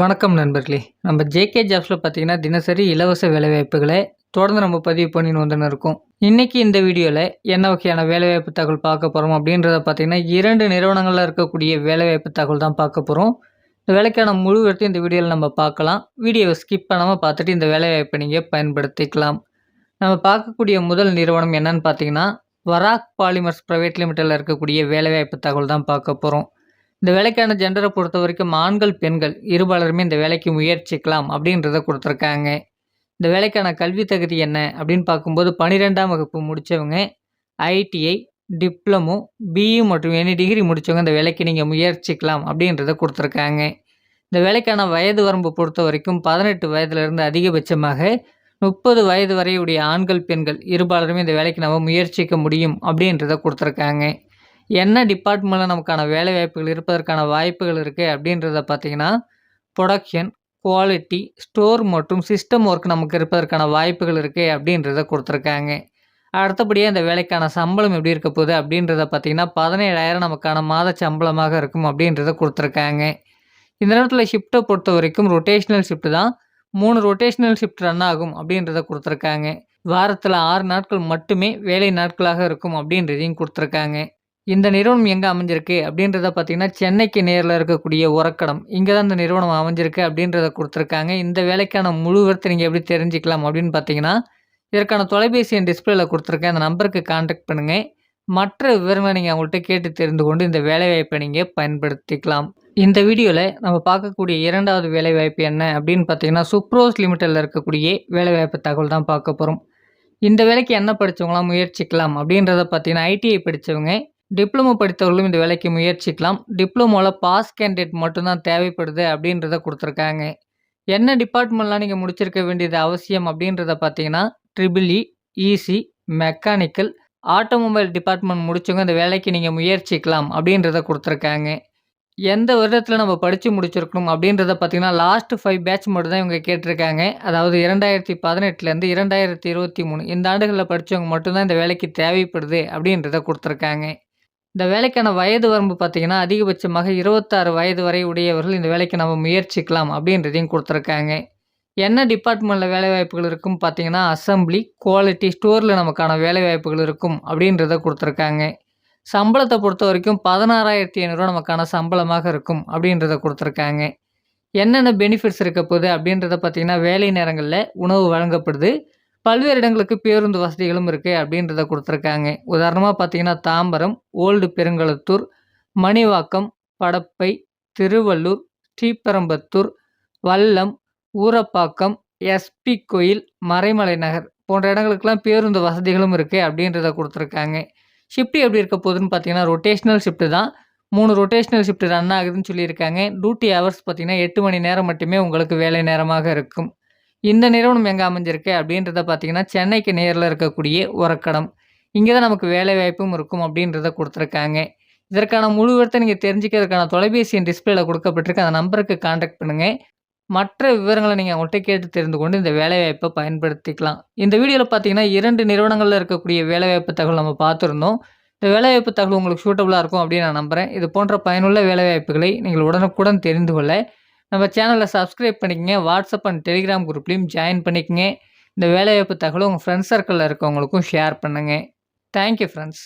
வணக்கம் நண்பர்களே. நம்ம ஜேகே ஜாப்ஸில் பார்த்தீங்கன்னா தினசரி இலவச வேலைவாய்ப்புகளை தொடர்ந்து நம்ம பதிவு பண்ணின்னு வந்துன்னு இருக்கோம். இன்றைக்கி இந்த வீடியோவில் என்ன வகையான வேலைவாய்ப்பு தகவல் பார்க்க போகிறோம் அப்படின்றத பார்த்தீங்கன்னா இரண்டு நிறுவனங்களில் இருக்கக்கூடிய வேலைவாய்ப்பு தகவல் தான் பார்க்க போகிறோம் இந்த வேலைக்கான முழு இடத்தையும் இந்த வீடியோவில் நம்ம பார்க்கலாம். வீடியோவை ஸ்கிப் பண்ணாமல் பார்த்துட்டு இந்த வேலைவாய்ப்பை நீங்கள் பயன்படுத்திக்கலாம். நம்ம பார்க்கக்கூடிய முதல் நிறுவனம் என்னன்னு பார்த்தீங்கன்னா வராக் பாலிமர்ஸ் ப்ரைவேட் லிமிட்டடில் இருக்கக்கூடிய வேலைவாய்ப்பு தகவல் தான் பார்க்க போகிறோம் இந்த வேலைக்கான ஜெண்டரை பொறுத்த வரைக்கும் ஆண்கள் பெண்கள் இருபாலருமே இந்த வேலைக்கு முயற்சிக்கலாம் அப்படின்றத கொடுத்துருக்காங்க. இந்த வேலைக்கான கல்வி தகுதி என்ன அப்படின்னு பார்க்கும்போது பன்னிரெண்டாம் வகுப்பு முடித்தவங்க ஐடிஐ டிப்ளமோ பிஇ மற்றும் எனி டிகிரி முடித்தவங்க இந்த வேலைக்கு நீங்கள் முயற்சிக்கலாம் அப்படின்றத கொடுத்துருக்காங்க. இந்த வேலைக்கான வயது வரம்பு பொறுத்த வரைக்கும் பதினெட்டு வயதுலேருந்து அதிகபட்சமாக முப்பது வயது வரையுடைய ஆண்கள் பெண்கள் இருபாலருமே இந்த வேலைக்கு நம்ம முயற்சிக்க முடியும் அப்படின்றத கொடுத்துருக்காங்க. என்ன டிபார்ட்மெண்ட்டில் நமக்கான வேலை வாய்ப்புகள் இருப்பதற்கான வாய்ப்புகள் இருக்குது அப்படின்றத பார்த்தீங்கன்னா ப்ரொடக்ஷன் குவாலிட்டி ஸ்டோர் மற்றும் சிஸ்டம் ஒர்க் நமக்கு இருப்பதற்கான வாய்ப்புகள் இருக்குது அப்படின்றத கொடுத்துருக்காங்க. அடுத்தபடியாக இந்த வேலைக்கான சம்பளம் எப்படி இருக்க போகுது அப்படின்றத பார்த்திங்கன்னா பதினேழாயிரம் நமக்கான மாத சம்பளமாக இருக்கும் அப்படின்றத கொடுத்துருக்காங்க. இந்த நேரத்தில் ஷிஃப்ட்டை பொறுத்த வரைக்கும் ரொட்டேஷ்னல் ஷிஃப்ட் தான். மூணு ரொட்டேஷ்னல் ஷிஃப்ட் ரன் ஆகும் அப்படின்றத கொடுத்துருக்காங்க. வாரத்தில் ஆறு நாட்கள் மட்டுமே வேலை நாட்களாக இருக்கும் அப்படின்றதையும் கொடுத்துருக்காங்க. இந்த நிறுவனம் எங்கே அமைஞ்சிருக்கு அப்படின்றத பார்த்தீங்கன்னா சென்னைக்கு நேரில் இருக்கக்கூடிய உரக்கடம். இங்கே தான் இந்த நிறுவனம் அமைஞ்சிருக்கு அப்படின்றத கொடுத்துருக்காங்க. இந்த வேலைக்கான முழு விவரத்தை நீங்கள் எப்படி தெரிஞ்சுக்கலாம் அப்படின்னு பார்த்தீங்கன்னா இதற்கான தொலைபேசி என் டிஸ்பிளேல கொடுத்துருக்கேன். அந்த நம்பருக்கு கான்டாக்ட் பண்ணுங்கள் மற்ற விவரங்களை நீங்கள் அவங்கள்ட்ட கேட்டு தெரிந்து கொண்டு இந்த வேலைவாய்ப்பை நீங்கள் பயன்படுத்திக்கலாம். இந்த வீடியோவில் நம்ம பார்க்கக்கூடிய இரண்டாவது வேலைவாய்ப்பு என்ன அப்படின்னு பார்த்தீங்கன்னா சுப்ரோஸ் லிமிட்டடில் இருக்கக்கூடிய வேலைவாய்ப்பு தகவல் தான் பார்க்க போகிறோம் இந்த வேலைக்கு என்ன படித்தவங்களாம் முயற்சிக்கலாம் அப்படின்றத பார்த்தீங்கன்னா ஐடிஐ படித்தவங்க டிப்ளமோ படித்தவர்களும் இந்த வேலைக்கு முயற்சிக்கலாம். டிப்ளமோவில் பாஸ் கேண்டிடேட் மட்டும்தான் தேவைப்படுது அப்படின்றத கொடுத்துருக்காங்க. என்ன டிபார்ட்மெண்ட்லாம் நீங்கள் முடிச்சிருக்க வேண்டியது அவசியம் அப்படின்றத பார்த்தீங்கன்னா triple E EC mechanical automobile department முடிச்சவங்க இந்த வேலைக்கு நீங்கள் முயற்சிக்கலாம் அப்படின்றத கொடுத்துருக்காங்க. எந்த வருடத்தில் நம்ம படித்து முடிச்சிருக்கணும் அப்படின்றத பார்த்தீங்கன்னா லாஸ்ட் ஃபைவ் பேட்ச் மட்டும் தான் இவங்க கேட்டிருக்காங்க. அதாவது இரண்டாயிரத்தி பதினெட்டுலேருந்து இரண்டாயிரத்தி இருபத்தி மூணு இந்த ஆண்டுகளில் படித்தவங்க மட்டும்தான் இந்த வேலைக்கு தேவைப்படுது அப்படின்றத கொடுத்துருக்காங்க. இந்த வேலைக்கான வயது வரம்பு பார்த்தீங்கன்னா அதிகபட்சமாக இருபத்தாறு வயது வரை உடையவர்கள் இந்த வேலைக்கு நம்ம முயற்சிக்கலாம் அப்படின்றதையும் கொடுத்துருக்காங்க. என்ன டிபார்ட்மெண்ட்டில் வேலைவாய்ப்புகள் இருக்கும் பார்த்தீங்கன்னா அசம்பிளி குவாலிட்டி ஸ்டோரில் நமக்கான வேலைவாய்ப்புகள் இருக்கும் அப்படின்றத கொடுத்துருக்காங்க. சம்பளத்தை பொறுத்த வரைக்கும் பதினாறாயிரத்தி ஐநூறுரூவா நமக்கான சம்பளமாக இருக்கும் அப்படின்றத கொடுத்துருக்காங்க. என்னென்ன பெனிஃபிட்ஸ் இருக்க போகுது அப்படின்றத பார்த்திங்கன்னா வேலை நேரங்களில் உணவு வழங்கப்படுது. பல்வேறு இடங்களுக்கு பேருந்து வசதிகளும் இருக்குது அப்படின்றத கொடுத்துருக்காங்க. உதாரணமாக பார்த்தீங்கன்னா தாம்பரம் ஓல்டு பெருங்களத்தூர் மணிவாக்கம் படப்பை திருவள்ளூர் ஸ்ரீபெரம்பத்தூர் வல்லம் ஊரப்பாக்கம் எஸ்பி கோயில் மறைமலை நகர் போன்ற இடங்களுக்கெல்லாம் பேருந்து வசதிகளும் இருக்குது அப்படின்றத கொடுத்துருக்காங்க. ஷிஃப்ட் எப்படி இருக்க போகுதுன்னு பார்த்தீங்கன்னா ரொட்டேஷ்னல் ஷிஃப்ட்டு தான். மூணு ரொட்டேஷ்னல் ஷிஃப்ட் ரன் ஆகுதுன்னு சொல்லியிருக்காங்க. டியூட்டி ஹவர்ஸ் பார்த்திங்கன்னா எட்டு மணி நேரம் மட்டுமே உங்களுக்கு வேலை நேரமாக இருக்கும். இந்த நிறுவனம் எங்கே அமைஞ்சிருக்கு அப்படின்றத பார்த்தீங்கன்னா சென்னைக்கு நேரில் இருக்கக்கூடிய உரக்கடம். இங்கே தான் நமக்கு வேலை வாய்ப்பும் இருக்கும் அப்படின்றத கொடுத்துருக்காங்க. இதற்கான முழு விவரத்தை நீங்கள் தெரிஞ்சுக்கிறதுக்கான தொலைபேசி என் டிஸ்பிளேல கொடுக்கப்பட்டிருக்கு. அந்த நம்பருக்கு காண்டாக்ட் பண்ணுங்கள் மற்ற விவரங்களை நீங்கள் அவங்கள்ட்ட கேட்டு தெரிந்து கொண்டு இந்த வேலைவாய்ப்பை பயன்படுத்திக்கலாம். இந்த வீடியோவில் பார்த்தீங்கன்னா இரண்டு நிறுவனங்களில் இருக்கக்கூடிய வேலைவாய்ப்பு தகவல் நம்ம பார்த்துருந்தோம். இந்த வேலைவாய்ப்பு தகவல் உங்களுக்கு சூட்டபுளாக இருக்கும் அப்படின்னு நான் நம்புகிறேன் இது போன்ற பயனுள்ள வேலைவாய்ப்புகளை நீங்கள் உடனுக்குடன் தெரிந்து கொள்ள நம்ம சேனலை சப்ஸ்கிரைப் பண்ணிக்கங்க. வாட்ஸ்அப் அண்ட் டெலிகிராம் குரூப்லேயும் ஜாயின் பண்ணிக்கங்க. இந்த வேலைவாய்ப்பு தகவலை உங்கள் ஃப்ரெண்ட்ஸ் சர்க்கிளில் இருக்கவங்களுக்கும் ஷேர் பண்ணுங்கள் தேங்க்யூ ஃப்ரெண்ட்ஸ்